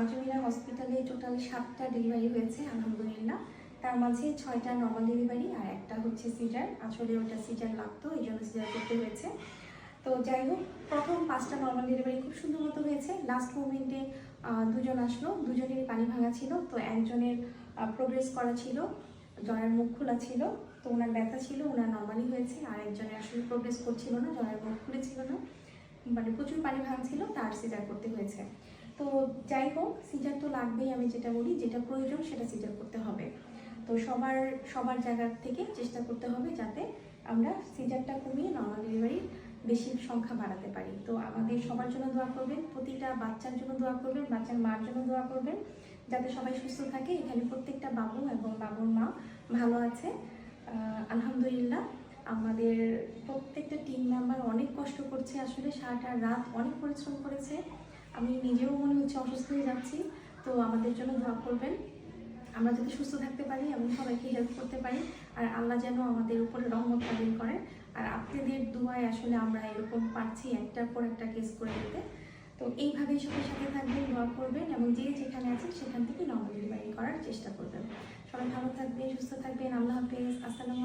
আজমিরা হসপিটালে টোটাল সাতটা ডেলিভারি হয়েছে, আলহামদুলিল্লাহ। তার মাঝে ছয়টা নর্মাল ডেলিভারি আর একটা হচ্ছে সিজার আসলে ওটা সিজার লাগতো, এই জন্য সিজার করতে হয়েছে। তো যাই হোক, প্রথম পাঁচটা নর্মাল ডেলিভারি খুব সুন্দর মতো হয়েছে। লাস্ট মোমেন্টে দুজন আসলো। দুজনেরই পানি ভাঙা ছিল, তো একজনের প্রোগ্রেস করা ছিল। জয়ের মুখ খোলা ছিল, তো ওনার ব্যথা ছিল, ওনার নর্মালি হয়েছে। আর একজনের আসলে প্রোগ্রেস করছিল না জয়ের মুখ খুলেছিল না। মানে প্রচুর পানি ভাঙছিল, তার সিজার করতে হয়েছে। তো যাই হোক সিজার তো লাগবেই আমি যেটা বলি, যেটা প্রয়োজন সেটা সিজার করতে হবে। তো সবার সবার জায়গা থেকে চেষ্টা করতে হবে যাতে আমরা সিজারটা কমিয়ে নর্মাল ডেলিভারির বেশি সংখ্যা বাড়াতে পারি। তো আমাদের সবার জন্য দোয়া করবেন, প্রতিটা বাচ্চার জন্য দোয়া করবেন, বাচ্চার মার জন্য দোয়া করবেন, যাতে সবাই সুস্থ থাকে। এখানে প্রত্যেকটা বাবু এবং বাবুর মা ভালো আছে। আলহামদুলিল্লাহ, আমাদের প্রত্যেকটা টিম মেম্বার অনেক কষ্ট করছে আসলে, সারাটা রাত অনেক পরিশ্রম করেছে। আমি নিজেও মনে হচ্ছে অসুস্থ হয়ে যাচ্ছি, তো আমাদের জন্য দোয়া করবেন। আমরা যাতে সুস্থ থাকতে পারি এবং সবাইকে হেল্প করতে পারি, আর আল্লাহ যেন আমাদের উপরে রহমত নাজিল করেন। আর আপনাদের দুয়ায় আসলে আমরা এরকম পারছি একটার পর একটা কেস করে দিতে। তো এইভাবেই সবার সাথে থাকবেন, দোয়া করবেন এবং যে যেখানে আছেন সেখান থেকে নর্মাল ডেলিভারি করার চেষ্টা করবেন। সবাই ভালো থাকবেন, সুস্থ থাকবেন, আল্লাহ হাফেজ, আসসালামু